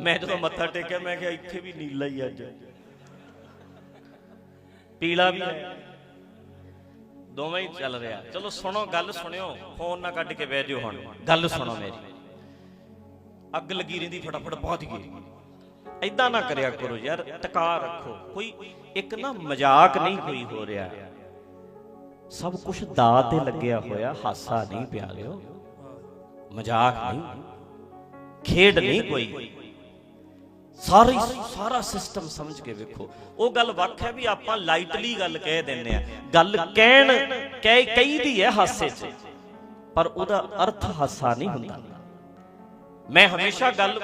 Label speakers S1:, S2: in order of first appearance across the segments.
S1: ਮੈਂ ਜਦੋਂ ਮੱਥਾ ਟੇਕਿਆ ਮੈਂ ਕਿਹਾ ਇੱਥੇ ਵੀ ਨੀਲਾ ਹੀ ਅੱਜ। ਪੀਲਾ ਵੀ ਹੈ। ਦੋਵੇਂ ਹੀ ਚੱਲ ਰਿਹਾ। ਚਲੋ ਸੁਣੋ ਗੱਲ ਸੁਣਿਓ। ਫੋਨ ਨਾ ਕੱਢ ਕੇ ਬਹਿ ਜਿਓ ਹੁਣ। ਗੱਲ ਸੁਣੋ ਮੇਰੀ। ਅੱਗ ਲੱਗੀ ਰਹਿੰਦੀ ਫਟਾਫਟ ਪਹੁੰਚ ਗਈ। ਐਦਾਂ ਨਾ ਕਰਿਆ ਕਰੋ ਯਾਰ ਟਕਾ ਰੱਖੋ। ਕੋਈ ਇੱਕ ਨਾ ਮਜ਼ਾਕ ਨਹੀਂ ਕੋਈ ਹੋ ਰਿਹਾ। ਸਭ ਕੁਝ ਦਾ ਤੇ ਲੱਗਿਆ ਹੋਇਆ ਹਾਸਾ ਨਹੀਂ ਪਿਆਰਿਓ ਮਜ਼ਾਕ ਨਹੀਂ। ਖੇਡ ਨਹੀਂ ਕੋਈ। ਸਾਰੀ ਸਾਰਾ ਸਿਸਟਮ ਸਮਝ ਕੇ ਵੇਖੋ। ਉਹ ਗੱਲ ਵੱਖ ਹੈ ਵੀ ਆਪਾਂ ਲਾਈਟਲੀ ਗੱਲ ਕਹਿ ਦਿੰਨੇ ਆ ਗੱਲ ਕਹਿਣ ਕਹਿ ਕਹੀਦੀ ਹੈ ਹਾਸੇ 'ਚ। ਪਰ ਉਹਦਾ ਅਰਥ ਹਾਸਾ ਨਹੀਂ ਹੁੰਦਾ। ਮੈਂ ਹਮੇਸ਼ਾ ਗੱਲ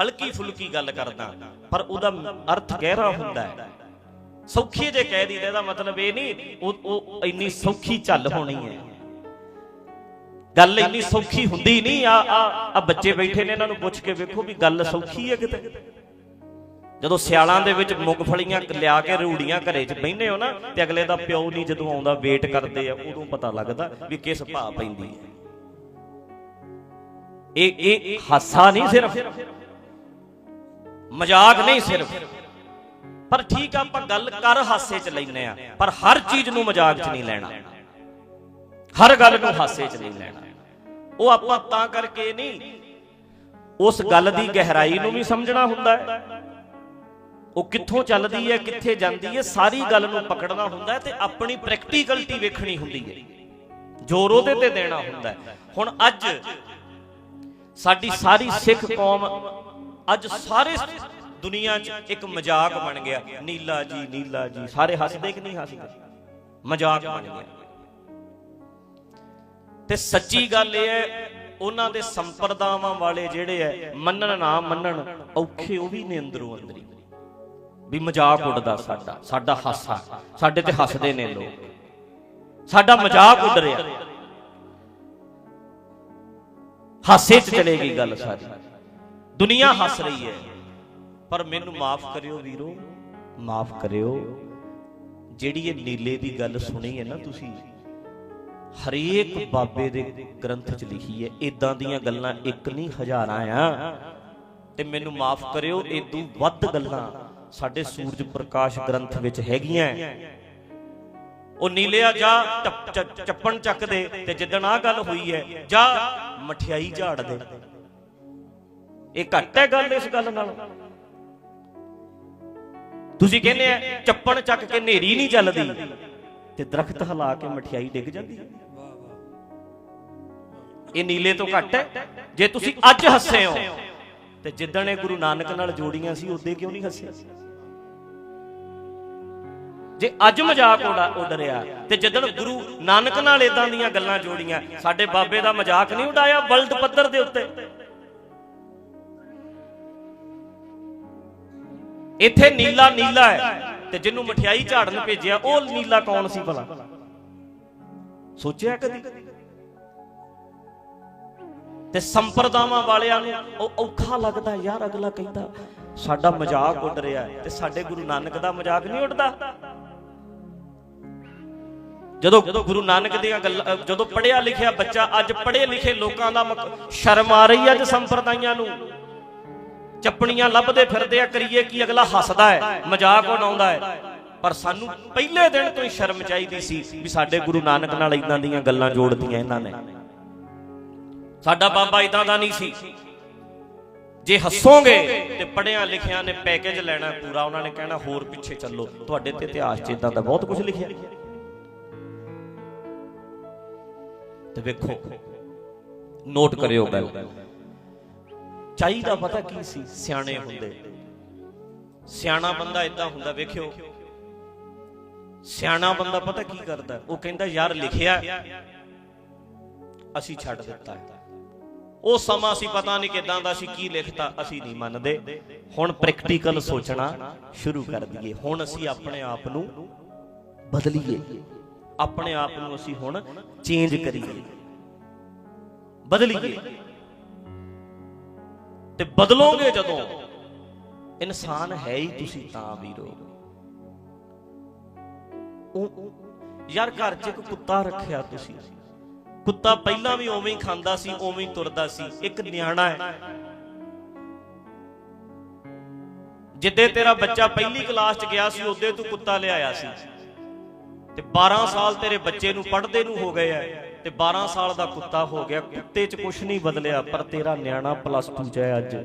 S1: ਹਲਕੀ ਫੁਲਕੀ ਗੱਲ ਕਰਦਾ। ਪਰ ਉਹਦਾ ਅਰਥ ਗਹਿਰਾ ਹੁੰਦਾ ਹੈ। ਸੌਖੀ ਜੇ ਕਹਿ ਦੀਦਾ ਇਹਦਾ ਮਤਲਬ ਇਹ ਨਹੀਂ, ਉਹ ਉਹ ਇੰਨੀ ਸੌਖੀ ਝੱਲ ਹੋਣੀ ਹੈ। ਗੱਲ ਇੰਨੀ ਸੌਖੀ ਹੁੰਦੀ ਨਹੀਂ ਆ ਆ ਬੱਚੇ ਬੈਠੇ ਨੇ ਇਹਨਾਂ ਨੂੰ ਪੁੱਛ ਕੇ ਵੇਖੋ ਵੀ ਗੱਲ ਸੌਖੀ ਹੈ ਕਿਤੇ? ਜਦੋਂ ਸਿਆਲਾਂ ਦੇ ਵਿੱਚ ਮੂੰਗਫਲੀਆਂ ਲਿਆ ਕੇ ਰੂੜੀਆਂ ਘਰੇ 'ਚ ਬਹਿੰਦੇ ਹੋ ਨਾ ਤੇ ਅਗਲੇ ਦਾ ਪਿਓ ਨਹੀਂ ਜਦੋਂ ਆਉਂਦਾ ਵੇਟ ਕਰਦੇ ਆ ਉਦੋਂ ਪਤਾ ਲੱਗਦਾ ਵੀ ਕਿਸ ਭਾਅ ਪੈਂਦੀ ਹੈ। ਇਹ ਇਹ ਹਾਸਾ ਨਹੀਂ ਸਿਰਫ। ਮਜ਼ਾਕ ਨਹੀਂ ਸਿਰਫ। ਪਰ ਠੀਕ ਆ ਆਪਾਂ ਗੱਲ ਕਰ ਹਾਸੇ 'ਚ ਲੈਨੇ ਆ ਪਰ ਹਰ ਚੀਜ਼ ਨੂੰ ਮਜ਼ਾਕ 'ਚ ਨਹੀਂ ਲੈਣਾ। ਹਰ ਗੱਲ ਨੂੰ ਹਾਸੇ 'ਚ ਨਹੀਂ ਲੈਣਾ। ਉਹ ਆਪਾਂ ਤਾਂ ਕਰਕੇ ਨਹੀਂ, ਉਸ ਗੱਲ ਦੀ ਗਹਿਰਾਈ ਨੂੰ ਵੀ ਸਮਝਣਾ ਹੁੰਦਾ ਹੈ। ਉਹ ਕਿੱਥੋਂ ਚੱਲਦੀ ਹੈ, ਕਿੱਥੇ ਜਾਂਦੀ ਹੈ, ਸਾਰੀ ਗੱਲ ਨੂੰ ਪਕੜਨਾ ਹੁੰਦਾ ਹੈ ਤੇ ਆਪਣੀ ਪ੍ਰੈਕਟੀਕਲਟੀ ਵੇਖਣੀ ਹੁੰਦੀ ਹੈ। ਜ਼ੋਰ ਉਹਦੇ ਤੇ ਦੇਣਾ ਹੁੰਦਾ ਹੈ। ਹੁਣ ਅੱਜ ਸਾਡੀ ਸਾਰੀ ਸਿੱਖ ਕੌਮ, ਅੱਜ ਸਾਰੇ ਦੁਨੀਆ 'ਚ ਇੱਕ ਮਜ਼ਾਕ ਬਣ ਗਿਆ। ਨੀਲਾ ਜੀ ਨੀਲਾ ਜੀ, ਸਾਰੇ ਹੱਸਦੇ ਕਿ ਨਹੀਂ ਹੱਸਦੇ? ਮਜ਼ਾਕ ਬਣ ਗਿਆ। ਤੇ ਸੱਚੀ ਗੱਲ ਇਹ ਹੈ ਉਹਨਾਂ ਦੇ ਸੰਪਰਦਾਵਾਂ ਵਾਲੇ ਜਿਹੜੇ ਐ ਮੰਨਣ ਨਾ ਮੰਨਣ ਔਖੇ ਉਹ ਵੀ ਨੇ ਅੰਦਰੋਂ ਅੰਦਰੀ। ਵੀ ਮਜ਼ਾਕ ਉੱਡਦਾ ਸਾਡਾ ਸਾਡਾ ਹਾਸਾ। ਸਾਡੇ ਤੇ ਹੱਸਦੇ ਨੇ ਲੋਕ। ਸਾਡਾ ਮਜ਼ਾਕ ਉੱਡ ਰਿਹਾ। ਹਾਸੇ 'ਚ ਚਲੇਗੀ ਗੱਲ ਸਾਰੀ। ਦੁਨੀਆ ਹੱਸ ਰਹੀ ਹੈ। ਪਰ ਮੈਨੂੰ ਮਾਫ ਕਰਿਓ ਵੀਰੋ। ਮਾਫ ਕਰਿਓ। ਜਿਹੜੀ ਇਹ ਨੀਲੇ ਦੀ ਗੱਲ ਸੁਣੀ ਹੈ ਨਾ ਤੁਸੀਂ ਹਰੇਕ ਬਾਬੇ ਦੇ ਗ੍ਰੰਥ 'ਚ ਲਿਖੀ ਹੈ ਇਦਾਂ ਦੀਆਂ ਗੱਲਾਂ ਇੱਕ ਨਹੀਂ, ਹਜ਼ਾਰਾਂ ਆ। ਤੇ ਮੈਨੂੰ ਮਾਫ ਕਰਿਓ ਇਦੋਂ ਵੱਧ ਗੱਲਾਂ ਸਾਡੇ ਸੂਰਜ ਪ੍ਰਕਾਸ਼ ਗ੍ਰੰਥ ਵਿੱਚ ਹੈਗੀਆਂ। ਉਹ ਨੀਲਿਆ ਜਾ ਚੱਪਣ ਚੱਕ ਦੇ, ਤੇ ਜਿੱਦਣ ਆ ਗੱਲ ਹੋਈ ਹੈ, ਜਾ ਮਠਿਆਈ ਝਾੜ ਦੇ। ਇਹ ਘੱਟ ਹੈ ਗੱਲ ਇਸ ਗੱਲ ਨਾਲ। ਤੁਸੀਂ ਕਹਿੰਦੇ ਆ, ਚੱਪਣ ਚੱਕ ਕੇ ਨੇਰੀ ਨਹੀਂ ਚੱਲਦੀ। ਤੇ ਦਰਖਤ ਹਿਲਾ ਕੇ ਮਠਿਆਈ ਡਿੱਗ ਜਾਂਦੀ ਹੈ। ਇਹ ਨੀਲੇ ਤੋਂ ਘੱਟ ਹੈ। ਜੇ ਤੁਸੀਂ ਅੱਜ ਹੱਸੇ ਹੋ, ਤੇ ਜਿੱਦਣ ਇਹ ਗੁਰੂ ਨਾਨਕ ਨਾਲ ਜੋੜੀਆਂ ਸੀ ਉਦੋਂ ਕਿਉਂ ਨਹੀਂ ਹੱਸੇ? ਜੇ ਅੱਜ ਮਜ਼ਾਕ ਉਡਾ ਉੱਡ ਤੇ ਜਦੋਂ ਗੁਰੂ ਨਾਨਕ ਨਾਲ ਇਦਾਂ ਦੀਆਂ ਗੱਲਾਂ ਜੋੜੀਆਂ, ਸਾਡੇ ਬਾਬੇ ਦਾ ਮਜ਼ਾਕ ਨਹੀਂ ਉਡਾਇਆ ਵਰਲਡ ਪੱਧਰ ਦੇ ਉੱਤੇ? ਇੱਥੇ ਨੀਲਾ ਨੀਲਾ ਹੈ। ਤੇ ਜਿਹਨੂੰ ਮਠਿਆਈ ਝਾੜਨ ਭੇਜਿਆ, ਉਹ ਨੀਲਾ ਕੌਣ ਸੀ ਭਲਾ? ਸੋਚਿਆ ਕਦੀ? ਤੇ ਸੰਪਰਦਾਵਾਂ ਵਾਲਿਆਂ ਨੂੰ ਉਹ ਔਖਾ ਲੱਗਦਾ, ਯਾਰ ਅਗਲਾ ਕਹਿੰਦਾ, ਸਾਡਾ ਮਜ਼ਾਕ ਉੱਡ ਰਿਹਾ ਤੇ ਸਾਡੇ ਗੁਰੂ ਨਾਨਕ ਦਾ ਮਜ਼ਾਕ ਨਹੀਂ ਉੱਡਦਾ? ਜਦੋਂ ਗੁਰੂ ਨਾਨਕ ਦੀਆਂ ਗੱਲਾਂ ਜਦੋਂ ਪੜਿਆ ਲਿਖਿਆ ਬੱਚਾ ਅੱਜ ਪੜ੍ਹੇ ਲਿਖੇ ਲੋਕਾਂ ਦਾ ਸ਼ਰਮ ਆ ਰਹੀ ਹੈ ਅੱਜ ਸੰਪਰਦਾਇਆਂ ਨੂੰ। ਚੱਪਣੀਆਂ ਲੱਭਦੇ ਫਿਰਦੇ ਆ, ਕਰੀਏ ਕੀ? ਅਗਲਾ ਹੱਸਦਾ ਹੈ, ਮਜ਼ਾਕ ਉਡਾਉਂਦਾ ਹੈ। ਪਰ ਸਾਨੂੰ ਪਹਿਲੇ ਦਿਨ ਤੋਂ ਹੀ ਸ਼ਰਮ ਚਾਹੀਦੀ ਸੀ ਵੀ ਸਾਡੇ ਗੁਰੂ ਨਾਨਕ ਨਾਲ ਇਦਾਂ ਦੀਆਂ ਗੱਲਾਂ ਜੋੜਦੀਆਂ ਇਹਨਾਂ ਨੇ। ਸਾਡਾ ਬਾਬਾ ਇਦਾਂ ਦਾ ਨਹੀਂ ਸੀ। ਜੇ ਹੱਸੋਗੇ ਤੇ ਪੜਿਆਂ ਲਿਖਿਆਂ ਨੇ ਪੈਕੇਜ ਲੈਣਾ ਪੂਰਾ, ਉਹਨਾਂ ਨੇ ਕਹਿਣਾ ਹੋਰ ਪਿੱਛੇ ਚੱਲੋ। ਤੁਹਾਡੇ ਤੇ ਇਤਿਹਾਸ 'ਚ ਇਦਾਂ ਦਾ ਬਹੁਤ ਕੁਝ ਲਿਖਿਆ। ਤੇ ਵੇਖੋ, ਨੋਟ ਕਰਿਓ ਗੱਲ। ਚਾਹੀਦਾ ਪਤਾ ਕੀ ਸੀ? ਸਿਆਣੇ ਹੁੰਦੇ। ਸਿਆਣਾ ਬੰਦਾ ਇਦਾਂ ਹੁੰਦਾ, ਵੇਖਿਓ। ਸਿਆਣਾ ਬੰਦਾ ਪਤਾ ਕੀ ਕਰਦਾ? ਉਹ ਕਹਿੰਦਾ, ਯਾਰ, ਲਿਖਿਆ ਅਸੀਂ ਛੱਡ ਦਿੱਤਾ ਉਹ ਸਮਾਂ ਸੀ ਪਤਾ ਨਹੀਂ ਕਿਦਾਂ ਦਾ ਸੀ, ਕੀ ਲਿਖਤਾ, ਅਸੀਂ ਨਹੀਂ ਮੰਨਦੇ। ਹੁਣ ਪ੍ਰੈਕਟੀਕਲ ਸੋਚਣਾ ਸ਼ੁਰੂ ਕਰ ਦਈਏ। ਹੁਣ ਅਸੀਂ ਆਪਣੇ ਆਪ ਨੂੰ ਬਦਲੀਏ। ਆਪਣੇ ਆਪ ਨੂੰ ਅਸੀਂ ਹੁਣ ਚੇਂਜ ਕਰੀਏ। ਬਦਲੀਏ। ਤੇ ਬਦਲੋਗੇ ਜਦੋਂ? ਇਨਸਾਨ ਹੈ ਹੀ ਤੁਸੀਂ ਤਾਂ ਵੀਰੋ। ਉਹ ਯਾਰ ਘਰ 'ਚ ਇੱਕ ਕੁੱਤਾ ਰੱਖਿਆ ਤੁਸੀਂ। ਕੁੱਤਾ ਪਹਿਲਾਂ ਵੀ ਉਵੇਂ ਹੀ ਖਾਂਦਾ ਸੀ, ਉਵੇਂ ਹੀ ਤੁਰਦਾ ਸੀ। ਇੱਕ ਨਿਆਣਾ ਹੈ। ਜਿੱਦੇ ਤੇਰਾ ਬੱਚਾ ਪਹਿਲੀ ਕਲਾਸ 'ਚ ਗਿਆ ਸੀ, ਉਹਦੇ ਤੂੰ ਕੁੱਤਾ ਲਿਆਇਆ ਸੀ। ਤੇ 12 ਸਾਲ ਤੇਰੇ ਬੱਚੇ ਨੂੰ ਪੜ੍ਹਦੇ ਨੂੰ ਹੋ ਗਏ ਆ। ਤੇ 12 ਸਾਲ ਦਾ ਕੁੱਤਾ ਹੋ ਗਿਆ, ਕੁੱਤੇ 'ਚ ਕੁਝ ਨਹੀਂ ਬਦਲਿਆ, ਪਰ ਤੇਰਾ ਨਿਆਣਾ ਪਲੱਸ 2 'ਚ ਹੈ ਅੱਜ।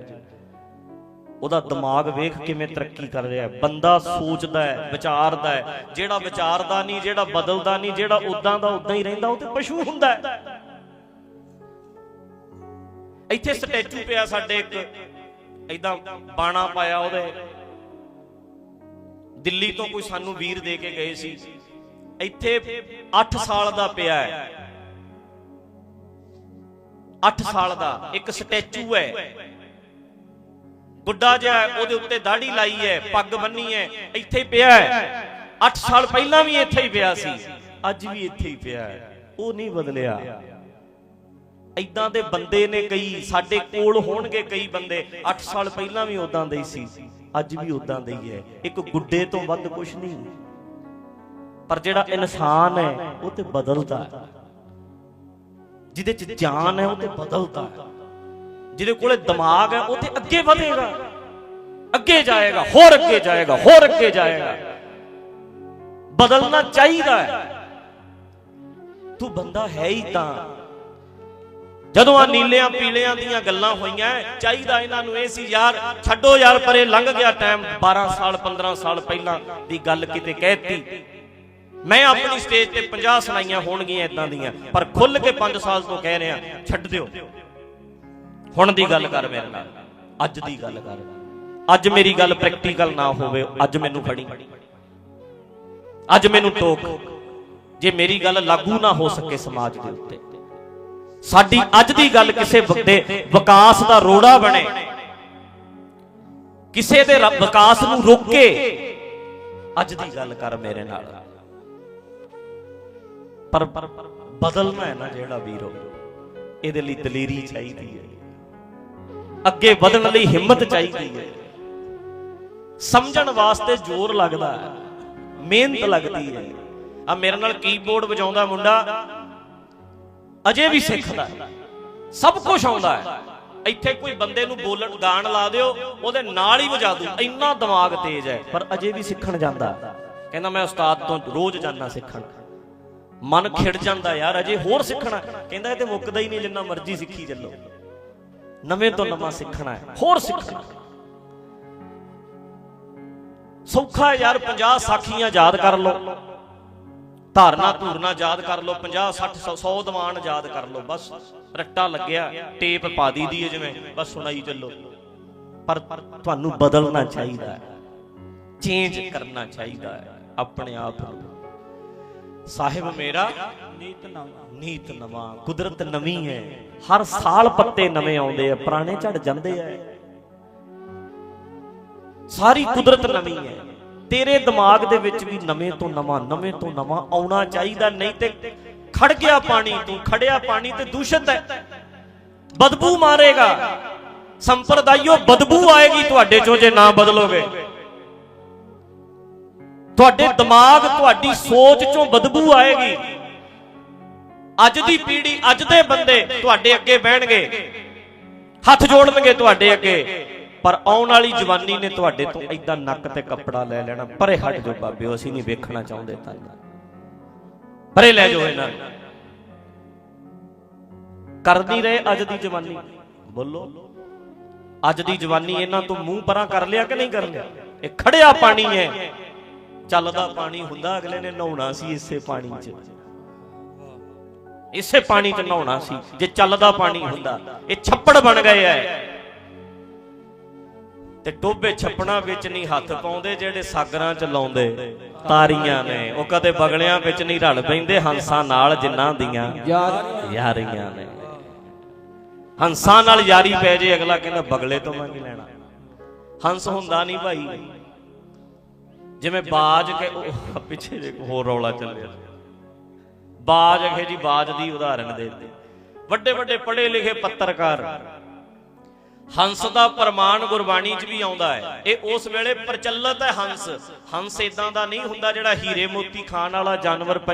S1: ਉਹਦਾ ਦਿਮਾਗ ਵੇਖ ਕਿਵੇਂ ਤਰੱਕੀ ਕਰ ਰਿਹਾ ਹੈ। ਬੰਦਾ ਸੋਚਦਾ ਹੈ, ਵਿਚਾਰਦਾ ਹੈ। ਜਿਹੜਾ ਵਿਚਾਰਦਾ ਨਹੀਂ, ਜਿਹੜਾ ਬਦਲਦਾ ਨਹੀਂ, ਜਿਹੜਾ ਉਦਾਂ ਦਾ ਉਦਾਂ ਹੀ ਰਹਿੰਦਾ, ਉਹ ਤੇ ਪਸ਼ੂ ਹੁੰਦਾ ਹੈ। ਇੱਥੇ ਸਟੈਚੂ ਪਿਆ ਸਾਡੇ ਇੱਕ ਇਦਾਂ ਬਾਣਾ ਪਾਇਆ ਉਹਦੇ। ਦਿੱਲੀ ਤੋਂ ਕੋਈ ਸਾਨੂੰ ਵੀਰ ਦੇ ਕੇ ਗਏ ਸੀ। ਇੱਥੇ 8 ਸਾਲ ਦਾ ਪਿਆ ਹੈ। 8 ਸਾਲ ਦਾ ਇੱਕ ਸਟੈਚੂ ਹੈ। ਗੁੱਡਾ ਜਿਹਾ ਉਹਦੇ ਉੱਤੇ ਦਾੜੀ ਲਾਈ ਹੈ, ਪੱਗ ਬੰਨੀ ਹੈ, ਇੱਥੇ ਪਿਆ ਹੈ। 8 ਸਾਲ ਪਹਿਲਾਂ ਵੀ ਇੱਥੇ ਹੀ ਪਿਆ ਸੀ, ਅੱਜ ਵੀ ਇੱਥੇ ਹੀ ਪਿਆ ਹੈ। ਉਹ ਨਹੀਂ ਬਦਲਿਆ। ਇਦਾਂ ਦੇ ਬੰਦੇ ਨੇ ਕਈ, ਸਾਡੇ ਕੋਲ ਹੋਣਗੇ ਕਈ ਬੰਦੇ 8 ਸਾਲ ਪਹਿਲਾਂ ਵੀ ਉਦਾਂ ਦੇ ਹੀ ਸੀ, ਅੱਜ ਵੀ ਉਦਾਂ ਦੇ ਹੀ ਹੈ। ਇੱਕ ਗੁੱਡੇ ਤੋਂ ਵੱਧ ਕੁਝ ਨਹੀਂ। ਪਰ ਜਿਹੜਾ ਇਨਸਾਨ ਹੈ, ਉਹ ਤੇ ਬਦਲਦਾ ਹੈ। ਜਿਹਦੇ ਚ ਜਾਨ ਹੈ, ਉਹ ਤੇ ਬਦਲਦਾ ਹੈ। ਜਿਹਦੇ ਕੋਲੇ ਦਿਮਾਗ ਹੈ, ਉਹ ਤੇ ਅੱਗੇ ਵਧੇਗਾ। ਅੱਗੇ ਜਾਏਗਾ, ਹੋਰ ਅੱਗੇ ਜਾਏਗਾ, ਹੋਰ ਅੱਗੇ ਜਾਏਗਾ। ਬਦਲਣਾ ਚਾਹੀਦਾ ਹੈ। ਤੂੰ ਬੰਦਾ ਹੈ ਹੀ ਤਾਂ। ਜਦੋਂ ਆ ਨੀਲਿਆਂ ਪੀਲਿਆਂ ਦੀਆਂ ਗੱਲਾਂ ਹੋਈਆਂ, ਚਾਹੀਦਾ ਇਹਨਾਂ ਨੂੰ ਇਹ ਸੀ, ਯਾਰ, ਛੱਡੋ ਯਾਰ ਪਰੇ, ਲੰਘ ਗਿਆ ਟਾਈਮ 12 ਸਾਲ 15 ਸਾਲ ਪਹਿਲਾਂ ਦੀ ਗੱਲ ਕਿਤੇ ਕਹਿਤੀ। ਮੈਂ ਆਪਣੀ ਸਟੇਜ ਤੇ 50 ਸੁਣਾਈਆਂ ਹੋਣਗੀਆਂ ਇਦਾਂ ਦੀਆਂ, ਪਰ ਖੁੱਲ ਕੇ 5 ਸਾਲ ਤੋਂ ਕਹਿ ਰਿਹਾ, ਛੱਡ ਦਿਓ। ਹੁਣ ਦੀ ਗੱਲ ਕਰ ਮੇਰੇ ਨਾਲ, ਅੱਜ ਦੀ ਗੱਲ ਕਰ। ਅੱਜ ਮੇਰੀ ਗੱਲ ਪ੍ਰੈਕਟੀਕਲ ਨਾ ਹੋਵੇ, ਅੱਜ ਮੈਨੂੰ ਫੜੀ ਅੱਜ ਮੈਨੂੰ ਟੋਕ। ਜੇ ਮੇਰੀ ਗੱਲ ਲਾਗੂ ਨਾ ਹੋ ਸਕੇ ਸਮਾਜ ਦੇ ਉੱਤੇ। ਸਾਡੀ ਅੱਜ ਦੀ ਗੱਲ ਕਿਸੇ ਦੇ ਵਿਕਾਸ ਦਾ ਰੋੜਾ ਬਣੇ। ਕਿਸੇ ਦੇ ਵਿਕਾਸ ਨੂੰ ਰੋਕੇ। ਅੱਜ ਦੀ ਗੱਲ ਕਰ ਮੇਰੇ ਨਾਲ। ਪਰ ਬਦਲਣਾ ਹੈ ਨਾ ਜਿਹੜਾ ਵੀਰੋ ਇਹਦੇ ਲਈ ਦਲੇਰੀ ਚਾਹੀਦੀ ਹੈ। ਅੱਗੇ ਵਧਣ ਲਈ ਹਿੰਮਤ ਚਾਹੀਦੀ ਹੈ। ਸਮਝਣ ਵਾਸਤੇ ਜ਼ੋਰ ਲੱਗਦਾ ਹੈ। ਮਿਹਨਤ ਲੱਗਦੀ ਹੈ। ਆ ਮੇਰੇ ਨਾਲ ਕੀਬੋਰਡ ਵਜਾਉਂਦਾ ਮੁੰਡਾ। ਅਜੇ ਵੀ ਸਿੱਖਦਾ ਸਭ ਕੁਝ ਆਉਂਦਾ ਹੈ। ਇੱਥੇ ਕੋਈ ਬੰਦੇ ਨੂੰ ਬੋਲਣ, ਗਾਣ ਲਾ ਦਿਓ, ਉਹਦੇ ਨਾਲ ਹੀ ਵਜਾ ਦੂ ਇੰਨਾ ਦਿਮਾਗ ਤੇਜ਼ ਹੈ। ਪਰ ਅਜੇ ਵੀ ਸਿੱਖਣ ਜਾਂਦਾ ਕਹਿੰਦਾ, ਮੈਂ ਉਸਤਾਦ ਤੋਂ ਰੋਜ਼ ਜਾਂਦਾ ਸਿੱਖਣ। ਮਨ ਖਿੜ ਜਾਂਦਾ ਯਾਰ, ਅਜੇ ਹੋਰ ਸਿੱਖਣਾ ਕਹਿੰਦਾ ਇਹ ਤੇ ਮੁੱਕਦਾ ਹੀ ਨਹੀਂ, ਜਿੰਨਾ ਮਰਜ਼ੀ ਸਿੱਖੀ ਚੱਲੋ। ਨਵੇਂ ਤੋਂ ਨਵਾਂ ਸਿੱਖਣਾ ਹੈ, ਹੋਰ ਸਿੱਖਣਾ ਸੌਖਾ ਯਾਰ 50 ਸਾਖੀਆਂ ਯਾਦ ਕਰ ਲਓ। ਧਾਰਨਾ ਧੂਰਨਾ ਯਾਦ ਕਰ ਲਓ 50 60 100 ਦੀਵਾਨ ਯਾਦ ਕਰ ਲਓ, ਬਸ। ਰੱਟਾ ਲੱਗਿਆ, ਟੇਪ ਪਾ ਦੀ ਹੈ ਜਿਵੇਂ, ਬਸ ਸੁਣਾਈ ਚੱਲੋ। ਪਰ ਤੁਹਾਨੂੰ ਬਦਲਣਾ ਚਾਹੀਦਾ ਹੈ, ਚੇਂਜ ਕਰਨਾ ਚਾਹੀਦਾ ਹੈ, ਆਪਣੇ ਆਪ ਨੂੰ। ਸਾਹਿਬ ਮੇਰਾ
S2: ਨੀਤ ਨਵ।
S1: ਨੀਤ ਨਵਾਂ ਕੁਦਰਤ ਨਵੀਂ ਹੈ। ਹਰ ਸਾਲ ਪੱਤੇ ਨਵੇਂ ਆਉਂਦੇ ਆ ਪੁਰਾਣੇ ਝੜ ਜਾਂਦੇ ਆ। ਸਾਰੀ ਕੁਦਰਤ ਨਵੀਂ ਹੈ। ਤੇਰੇ ਦਿਮਾਗ ਦੇ ਵਿੱਚ ਵੀ ਨਵੇਂ ਤੋਂ ਨਵਾਂ ਨਵੇਂ ਤੋਂ ਨਵਾਂ ਆਉਣਾ ਚਾਹੀਦਾ ਨਹੀਂ ਤੇ ਖੜ ਗਿਆ ਪਾਣੀ ਤੂੰ ਖੜਿਆ ਪਾਣੀ ਤੇ ਦੂਸ਼ਿਤ ਹੈ। ਬਦਬੂ ਮਾਰੇਗਾ। ਸੰਪਰਦਾਇਓ ਬਦਬੂ ਆਏਗੀ ਤੁਹਾਡੇ ਚੋਂ ਜੇ ਨਾ ਬਦਲੋਗੇ। ਤੁਹਾਡੇ ਦਿਮਾਗ, ਤੁਹਾਡੀ ਸੋਚ ਚੋਂ ਬਦਬੂ ਆਏਗੀ। ਅੱਜ ਦੀ ਪੀੜ੍ਹੀ, ਅੱਜ ਦੇ ਬੰਦੇ ਤੁਹਾਡੇ ਅੱਗੇ ਬਹਿਣਗੇ। ਹੱਥ ਜੋੜਨਗੇ ਤੁਹਾਡੇ ਅੱਗੇ। ਪਰ ਆਉਣ ਵਾਲੀ ਜਵਾਨੀ ਨੇ ਤੁਹਾਡੇ ਤੋਂ ਐਦਾਂ ਨੱਕ ਤੇ ਕੱਪੜਾ ਲੈ ਲੈਣਾ। ਪਰੇ ਹਟ ਜਾਓ ਬਾਬਿਓ, ਅਸੀਂ ਨਹੀਂ ਵੇਖਣਾ ਚਾਹੁੰਦੇ ਤਾਂ ਪਰੇ ਲੈ ਜਾਓ ਇਹਨਾਂ ਨੂੰ। ਕਰ ਰਹੇ ਅੱਜ ਦੀ ਜਵਾਨੀ? ਬੋਲੋ। ਅੱਜ ਦੀ ਜਵਾਨੀ ਇਹਨਾਂ ਤੋਂ ਮੂੰਹ ਪਰਾਂ ਕਰ ਲਿਆ ਕਿ ਨਹੀਂ ਕਰ ਲਿਆ? ਇਹ ਖੜਿਆ ਪਾਣੀ ਹੈ। ਚੱਲਦਾ ਪਾਣੀ ਹੁੰਦਾ, ਅਗਲੇ ਨੇ ਨਹਾਉਣਾ ਸੀ ਇਸੇ ਪਾਣੀ 'ਚ। ਇਸੇ ਪਾਣੀ 'ਚ ਨਹਾਉਣਾ ਸੀ, ਜੇ ਚੱਲਦਾ ਪਾਣੀ ਹੁੰਦਾ, ਇਹ ਛੱਪੜ ਬਣ ਗਏ ਐ। ਤੇ ਟੋਬੇ ਛੱਪੜਾਂ ਵਿੱਚ ਨਹੀਂ ਹੱਥ ਪਾਉਂਦੇ ਜਿਹੜੇ ਸਾਗਰਾਂ 'ਚ ਲਾਉਂਦੇ, ਤਾਰੀਆਂ ਨੇ। ਉਹ ਕਦੇ ਬਗਲਿਆਂ ਵਿੱਚ ਨਹੀਂ ਰਲ ਪੈਂਦੇ, ਹੰਸਾਂ ਨਾਲ ਜਿਨ੍ਹਾਂ ਦੀਆਂ ਯਾਰੀਆਂ ਨੇ। ਹੰਸਾਂ ਨਾਲ ਯਾਰੀ ਪੈ ਜੇ, ਅਗਲਾ ਕਹਿੰਦਾ, ਬਗਲੇ ਤੋਂ ਮੈਂ ਕੀ ਲੈਣਾ। ਹੰਸ ਹੁੰਦਾ ਨਹੀਂ ਭਾਈ। ਜਿਵੇਂ ਬਾਜ ਕੇ ਉਹ ਪਿੱਛੇ ਜੇ ਹੋਰ ਰੌਲਾ ਚੱਲਿਆ ਬਾਜ ਅਖੇ ਜੀ ਬਾਜ ਦੀ ਉਦਾਹਰਣ ਦੇ ਦਿੱਤੇ। ਵੱਡੇ ਵੱਡੇ ਪੜ੍ਹੇ ਲਿਖੇ ਪੱਤਰਕਾਰ। ਹੰਸ ਦਾ ਪ੍ਰਮਾਣ ਗੁਰਬਾਣੀ 'ਚ ਵੀ ਆਉਂਦਾ ਹੈ। ਇਹ ਉਸ ਵੇਲੇ ਪ੍ਰਚਲਿਤ ਹੈ ਹੰਸ। ਹੰਸ। ਇਦਾਂ ਦਾ ਨਹੀਂ ਹੁੰਦਾ ਜਿਹੜਾ ਹੀਰੇ ਮੋਤੀ ਖਾਣ ਵਾਲਾ ਜਾਨਵਰ